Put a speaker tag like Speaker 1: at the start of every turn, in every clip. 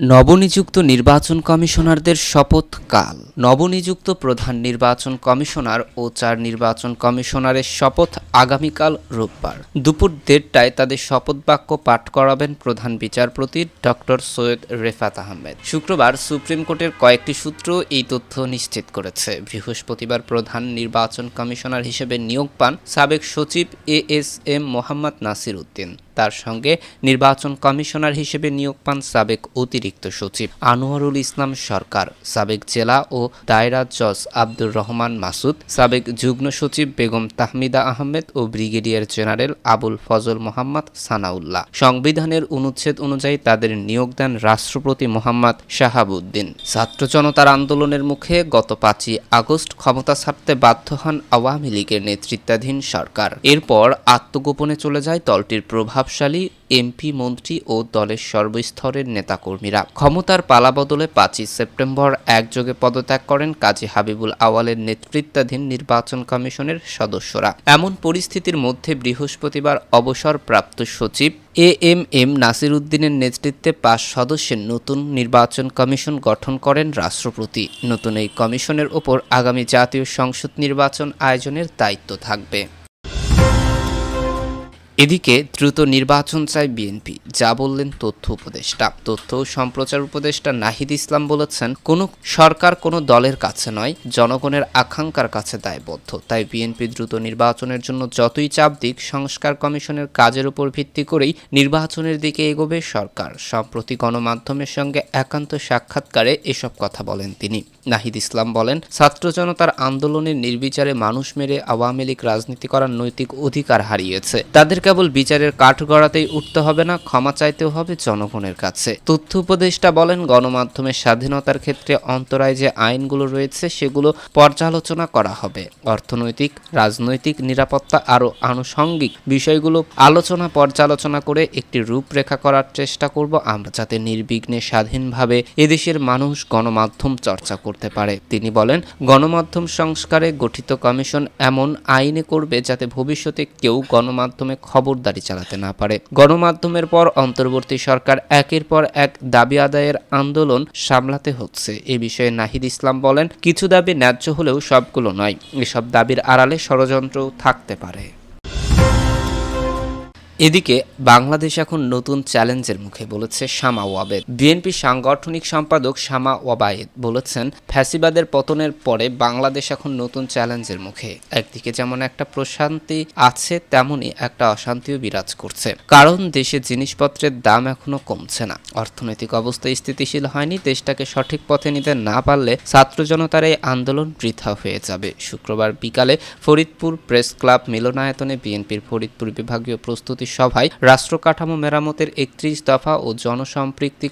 Speaker 1: নবনিযুক্ত নির্বাচন কমিশনারদের শপথ কাল নবনিযুক্ত প্রধান নির্বাচন কমিশনার ও চার নির্বাচন কমিশনারের শপথ আগামীকাল রোববার। দুপুর দেড়টায় তাদের শপথ বাক্য পাঠ করাবেন প্রধান বিচারপতি ডক্টর সৈয়দ রেফাত আহমেদ। শুক্রবার সুপ্রিম কোর্টের কয়েকটি সূত্র এই তথ্য নিশ্চিত করেছে। বৃহস্পতিবার প্রধান নির্বাচন কমিশনার হিসেবে নিয়োগ পান সাবেক সচিব A S M Mohammad Nasir Uddin. তার সঙ্গে নির্বাচন কমিশনার হিসেবে নিয়োগ পান সাবেক অতিরিক্ত সচিব আনোয়ারুল ইসলাম সরকার, সাবেক জেলা ও দায়রা জজ আব্দুর রহমান মাসুদ, সাবেক যুগ্ম সচিব বেগম তাহমিদা আহমেদ ও ব্রিগেডিয়ার জেনারেল আবুল ফজল মোহাম্মদ সানাউল্লাহ। সংবিধানের অনুচ্ছেদ অনুযায়ী তাদের নিয়োগ দেন রাষ্ট্রপতি মোহাম্মদ শাহাবুদ্দিন। ছাত্র জনতার আন্দোলনের মুখে গত পাঁচই আগস্ট ক্ষমতা ছাড়তে বাধ্য হন আওয়ামী লীগের নেতৃত্বাধীন সরকার। এরপর আত্মগোপনে চলে যায় দলটির প্রভাবশালী এমপি, মন্ত্রী ও দলের সর্বস্তরের নেতাকর্মীরা। ক্ষমতার পালাবদলে পাঁচই সেপ্টেম্বর একযোগে পদত্যাগ করেন কাজী হাবিবুল আওয়ালের নেতৃত্বাধীন নির্বাচন কমিশনের সদস্যরা। এমন পরিস্থিতির মধ্যে বৃহস্পতিবার অবসরপ্রাপ্ত সচিব এ এম এম নাসির উদ্দিনের নেতৃত্বে পাঁচ সদস্যের নতুন নির্বাচন কমিশন গঠন করেন রাষ্ট্রপতি। নতুন এই কমিশনের ওপর আগামী জাতীয় সংসদ নির্বাচন আয়োজনের দায়িত্ব থাকবে। এদিকে দ্রুত নির্বাচন চায় বিএনপি। যা বললেন তথ্য উপদেষ্টা। তথ্য সম্প্রচার উপদেষ্টা নাহিদ ইসলাম বলেছেন, কোনো সরকার কোনো দলের কাছে নয়, জনগণের আকাঙ্ক্ষার কাছে দায়বদ্ধ। তাই বিএনপি দ্রুত নির্বাচনের জন্য যতই চাপ দিক, সংস্কার কমিশনের কাজের উপর ভিত্তি করেই নির্বাচনের দিকে এগোবে সরকার। সম্প্রতি গণমাধ্যমের সঙ্গে একান্ত সাক্ষাৎকারে এসব কথা বলেন তিনি। নাহিদ ইসলাম বলেন, ছাত্র জনতার আন্দোলনের নির্বিচারে মানুষ মেরে আওয়ামী লীগ রাজনীতি করার নৈতিক অধিকার হারিয়েছে। তাদের কেবল বিচারের কাঠগড়াতেই উঠতে হবে না, ক্ষমা চাইতেও হবে জনগণের কাছে। তথ্য উপদেষ্টা বলেন, গণমাধ্যমের স্বাধীনতার ক্ষেত্রে অন্তরায় যে আইনগুলো রয়েছে, সেগুলো পর্যালোচনা করা হবে। অর্থনৈতিক, রাজনৈতিক নিরাপত্তা আরও আনুষঙ্গিক বিষয়গুলো আলোচনা পর্যালোচনা করে একটি রূপরেখা করার চেষ্টা করব আমরা, যাতে নির্বিঘ্নে স্বাধীনভাবে এদেশের মানুষ গণমাধ্যম চর্চা করতে পারে। তিনি বলেন, গণমাধ্যম সংস্কারে গঠিত কমিশন এমন আইনে করবে যাতে ভবিষ্যতে কেউ গণমাধ্যমে খবরদারি চালাতে না পারে। গণমাধ্যমের পর অন্তর্বর্তী সরকার একের পর এক দাবি আদায়ের আন্দোলন সামলাতে হচ্ছে। এ বিষয়ে নাহিদ ইসলাম বলেন, কিছু দাবি ন্যায্য হলেও সবগুলো নয়। এসব দাবির আড়ালে ষড়যন্ত্র থাকতে পারে। এদিকে বাংলাদেশ এখন নতুন চ্যালেঞ্জের মুখে বলেছে শামা ওয়াবেদ। বিএনপি সাংগঠনিক সম্পাদক শামা ওয়াবায়েদ বলেছেন, ফ্যাসিবাদের পতনের পরে বাংলাদেশ এখন নতুন চ্যালেঞ্জের মুখে। একদিকে যেমন একটা প্রশান্তি আছে তেমনই একটা অশান্তিও বিরাজ করছে। কারণ দেশে জিনিসপত্রের দাম এখনও কমছে না। অর্থনৈতিক অবস্থা স্থিতিশীল হয়নি, দেশটাকে সঠিক পথে নিতে না পারলে ছাত্র জনতার এই আন্দোলন বৃথা হয়ে যাবে। শুক্রবার বিকালে ফরিদপুর প্রেস ক্লাব মিলনায়তনে বিএনপির ফরিদপুর বিভাগীয় প্রস্তুতি সভায় রাষ্ট্র কাঠামো মেরামতের একত্রিশ দফা ও জনসম্পৃক্তি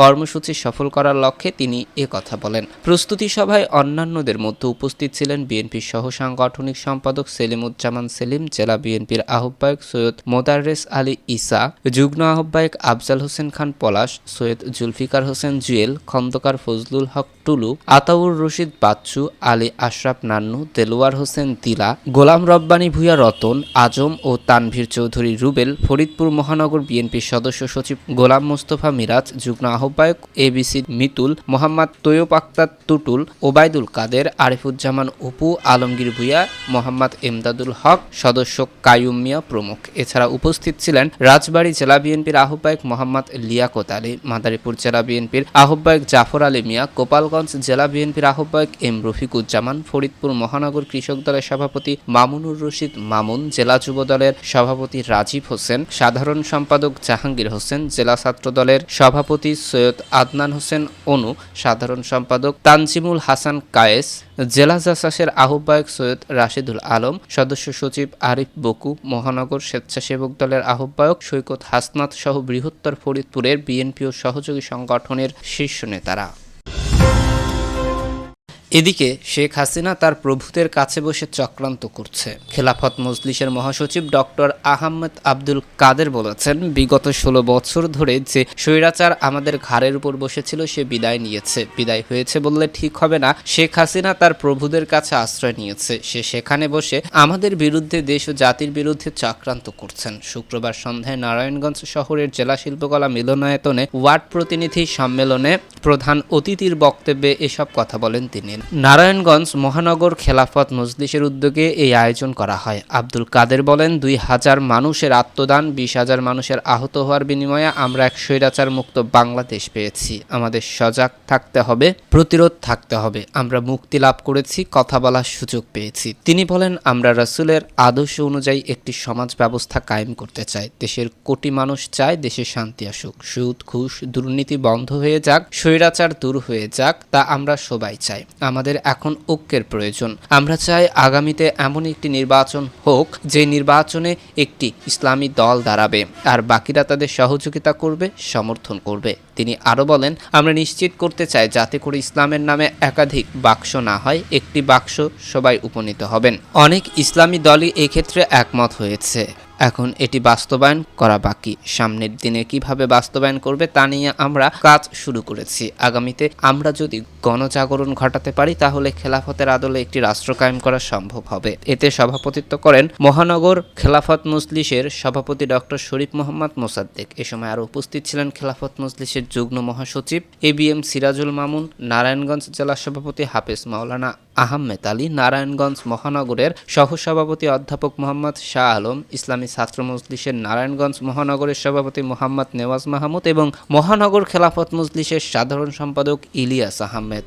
Speaker 1: কর্মসূচি সফল করার লক্ষ্যে তিনি কথা বলেন। প্রস্তুতি সভায় অন্যান্যদের মধ্যে উপস্থিত ছিলেন বিএনপির সহ সাংগঠনিক সম্পাদক সেলিমুজ্জামান সেলিম, জেলা বিএনপির আহ্বায়ক সৈয়দ মোদাররেস আলী ইসা যুগ্ম আহ্বায়ক আফজাল হোসেন খান পলাশ, সৈয়দ জুলফিকার হোসেন জুয়েল, খন্দকার ফজলুল হক টুলু, আতাউর রশিদ বাচ্চু, আলী আশরাফ নান্নু, দেলোয়ার হোসেন দিলা গোলাম রব্বানী ভূয়া রতন, আজম ও তানভীর চৌধুরী রুবেল, ফরিদপুর মহানগর বিএনপির সদস্য সচিব গোলাম মোস্তফা মিরাজ, যুগ্ম আহ্বায়ক এবিসি মিতুল, মোহাম্মদ তৈয়ব আক্তার তুটুল, ওবায়দুল কাদের, আরিফুজ্জামান অপু, আলমগীর ভূয়া মোহাম্মদ এমদাদুল হক, সদস্য কায়ুম মিয়া প্রমুখ। এছাড়া উপস্থিত ছিলেন রাজবাড়ী জেলা বিএনপির আহ্বায়ক মোহাম্মদ লিয়াকত আলী, মাদারীপুর জেলা বিএনপির আহ্বায়ক জাফর আলী মিয়া, গোপালগঞ্জ জেলা বিএনপির আহ্বায়ক এম রফিকুজ্জামান, ফরিদপুর মহানগর কৃষক দলের সভাপতি মামুনুর রশিদ মামুন, জেলা যুব দলের সভাপতি রাজীব হোসেন, সাধারণ সম্পাদক জাহাঙ্গীর হোসেন, জেলা ছাত্র দলের সভাপতি সৈয়দ আদনান হোসেন অনু, সাধারণ সম্পাদক তানজিমুল হাসান কায়েস, জেলা জাসাসের আহ্বায়ক সৈয়দ রাশিদুল আলম, সদস্য সচিব আরিফ বকু, মহানগর স্বেচ্ছাসেবক দলের আহ্বায়ক সৈকত হাসনাত সহ বৃহত্তর ফরিদপুরের বিএনপি ও সহযোগী সংগঠনের শীর্ষ নেতারা। এদিকে শেখ হাসিনা তার প্রভুদের কাছে বসে চক্রান্ত করছে। খেলাফত মজলিসের মহাসচিব ডক্টর আহমেদ আব্দুল কাদের বলেছেন, বিগত ষোলো বছর ধরে যে স্বৈরাচার আমাদের ঘাড়ের উপর বসেছিল, সে বিদায় নিয়েছে। বিদায় হয়েছে বললে ঠিক হবে না। শেখ হাসিনা তার প্রভুদের কাছে আশ্রয় নিয়েছে। সে সেখানে বসে আমাদের বিরুদ্ধে দেশ ও জাতির বিরুদ্ধে চক্রান্ত করছেন। শুক্রবার সন্ধ্যায় নারায়ণগঞ্জ শহরের জেলা শিল্পকলা মিলনায়তনে ওয়ার্ড প্রতিনিধি সম্মেলনে প্রধান অতিথির বক্তব্যে এসব কথা বলেন তিনি। নারায়ণগঞ্জ মহানগর খেলাফত মজলিসের উদ্যোগে এই আয়োজন করা হয়। আব্দুল কাদের বলেন, দুই হাজার মানুষের আত্মদান, বিশ হাজার মানুষের আহত হওয়ার বিনিময়ে আমরা এক স্বৈরাচার মুক্ত বাংলাদেশ পেয়েছি। আমাদের সজাগ থাকতে হবে, প্রতিরোধ থাকতে হবে। আমরা মুক্তি লাভ করেছি, কথা বলার সুযোগ পেয়েছি। তিনি বলেন, আমরা রাসূলের আদর্শ অনুযায়ী একটি সমাজ ব্যবস্থা কায়েম করতে চাই। দেশের কোটি মানুষ চায়, দেশে শান্তি আসুক। সুদ, ঘুষ, দুর্নীতি বন্ধ হয়ে যাক, স্বৈরাচার দূর হয়ে যাক, তা আমরা সবাই চাই। আমাদের এখন ঐক্যের প্রয়োজন। আমরা চাই আগামীতে এমন একটি নির্বাচন হোক, যে নির্বাচনে একটি ইসলামী দল দাঁড়াবে, আর বাকিরা তাদের সহযোগিতা করবে, সমর্থন করবে। তিনি আরও বলেন, আমরা নিশ্চিত করতে চাই যাতে করে ইসলামের নামে একাধিক বাক্স না হয়, একটি বাক্স সবাই উপনীত হবেন। অনেক ইসলামী দলই এক্ষেত্রে একমত হয়েছে। এখন এটি বাস্তবায়ন করা বাকি। সামনের দিনে কীভাবে বাস্তবায়ন করবে তা নিয়ে আমরা কাজ শুরু করেছি। আগামীতে আমরা যদি গণজাগরণ ঘটাতে পারি, তাহলে খেলাফতের আদলে একটি রাষ্ট্র কায়েম করা সম্ভব হবে। এতে সভাপতিত্ব করেন মহানগর খেলাফত মজলিসের সভাপতি ডক্টর শরীফ মোহাম্মদ মোসাদ্দেক। এ সময় আরও উপস্থিত ছিলেন খেলাফত মজলিসের যুগ্ম মহাসচিব A B M Sirajul Mamun, Narayanganj জেলা সভাপতি হাফেজ মাওলানা আহমেদ আলী, নারায়ণগঞ্জ মহানগরের সহসভাপতি অধ্যাপক মোহাম্মদ শাহ আলম, ইসলামী ছাত্র মজলিসের নারায়ণগঞ্জ মহানগরের সভাপতি মোহাম্মদ নেওয়াজ মাহমুদ এবং মহানগর খেলাফত মজলিসের সাধারণ সম্পাদক ইলিয়াস আহমেদ।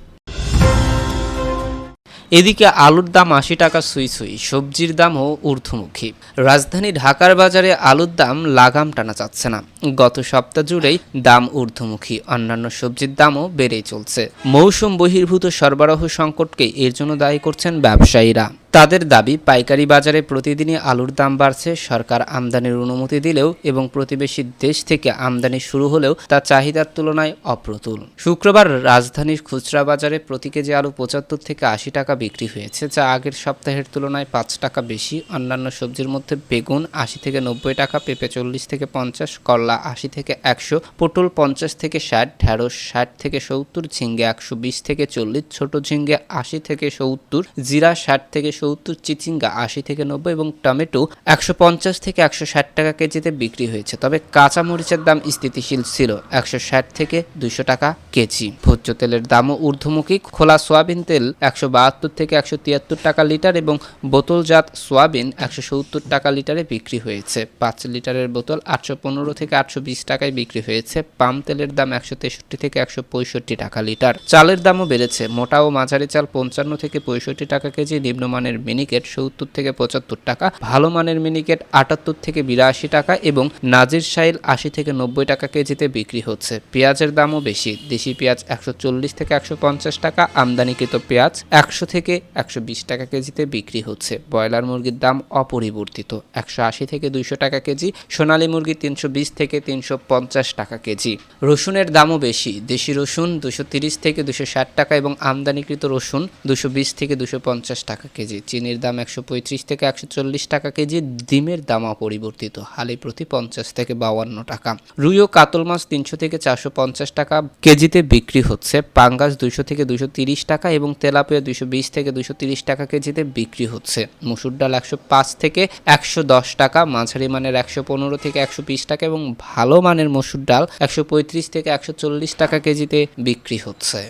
Speaker 1: এদিকে আলুর দাম আশি টাকা সুই সুই, সবজির দামও ঊর্ধ্বমুখী। রাজধানী ঢাকার বাজারে আলুর দাম লাগাম টানা যাচ্ছে না। গত সপ্তাহ জুড়েই দাম ঊর্ধ্বমুখী, অন্যান্য সবজির দামও বেড়েই চলছে। মৌসুম বহির্ভূত সরবরাহ সংকটকে এর জন্য দায়ী করছেন ব্যবসায়ীরা। তাদের দাবি, পাইকারি বাজারে প্রতিদিনই আলুর দাম বাড়ছে। সরকার আমদানির অনুমতি দিলেও এবং প্রতিবেশী দেশ থেকে আমদানি শুরু হলেও তা চাহিদার তুলনায় অপ্রতুল। শুক্রবার রাজধানীর খুচরা বাজারে প্রতি কেজি আলু পঁচাত্তর থেকে আশি টাকা বিক্রি হয়েছে, যা আগের সপ্তাহের তুলনায় পাঁচ টাকা বেশি। অন্যান্য সবজির মধ্যে বেগুন আশি থেকে নব্বই টাকা, পেঁপে চল্লিশ থেকে পঞ্চাশ, করলা আশি থেকে একশো, পটল পঞ্চাশ থেকে ষাট ঢ্যাঁড়স ষাট থেকে সত্তর, ঝিঙ্গে একশো বিশ থেকে চল্লিশ, ছোট ঝিঙ্গে আশি থেকে সত্তর, জিরা ষাট থেকে সত্তর চিচিঙ্গা আশি থেকে নব্বই এবং টমেটো একশো পঞ্চাশ থেকে একশো ষাট টাকা কেজিতে বিক্রি হয়েছে। তবে কাঁচা মরিচের দাম স্থিতিশীল ছিল একশো ষাট থেকে দুশো টাকা কেজি। ভোজ্য তেলের দামও ঊর্ধ্বমুখী। খোলা সোয়াবিন তেল একশো বাহাত্তর থেকে একশো তিয়াত্তর টাকা লিটার এবং বোতলজাত সোয়াবিন একশো সত্তর টাকা লিটারে বিক্রি হয়েছে। পাঁচ লিটারের বোতল আটশো পনেরো থেকে আটশো বিশ টাকায় বিক্রি হয়েছে। পাম তেলের দাম একশো তেষট্টি থেকে একশো পঁয়ষট্টি টাকা লিটার। চালের দামও বেড়েছে। মোটা ও মাঝারি চাল পঞ্চান্ন থেকে পঁয়ষট্টি টাকা কেজি, নিম্নমানের মিনিকেট সত্তর থেকে পঁচাত্তর টাকা, ভালো মানের মিনিকেট আটাত্তর থেকে বিরাশি টাকা এবং নাজির সাইল আশি থেকে নব্বই টাকা কেজিতে বিক্রি হচ্ছে। পেঁয়াজের দামও বেশি। দেশি পেঁয়াজ একশো চল্লিশ থেকে একশো পঞ্চাশ টাকা, আমদানিকৃত পেঁয়াজ একশো থেকে একশো বিশ টাকা কেজিতে বিক্রি হচ্ছে। ব্রয়লার মুরগির দাম অপরিবর্তিত। একশো আশি থেকে দুইশো টাকা কেজি, সোনালী মুরগি তিনশো বিশ থেকে তিনশো পঞ্চাশ টাকা কেজি। রসুনের দামও বেশি। দেশি রসুন দুশো তিরিশ থেকে দুশো ষাট টাকা এবং আমদানিকৃত রসুন দুশো বিশ থেকে দুশো পঞ্চাশ টাকা কেজি। চিনির দাম একশো পঁয়ত্রিশ থেকে একশো চল্লিশ টাকা কেজি, ডিমের দাম অপরিবর্তিত হালি প্রতি পঞ্চাশ থেকে বাউান্ন টাকা। রুই ও কাতল মাছ তিনশো থেকে চারশো পঞ্চাশ টাকা কেজিতে বিক্রি হচ্ছে, পাঙ্গাস দুইশো থেকে দুশো তিরিশ টাকা এবং তেলাপিয়া দুশো বিশ থেকে দুশো তিরিশ টাকা কেজিতে বিক্রি হচ্ছে। মুসুর ডাল একশো পাঁচ থেকে একশো দশ টাকা, মাঝারি মানের একশো পনেরো থেকে একশো বিশ টাকা এবং ভালো মানের মসুর ডাল একশো পঁয়ত্রিশ থেকে একশো চল্লিশ টাকা কেজিতে বিক্রি হচ্ছে।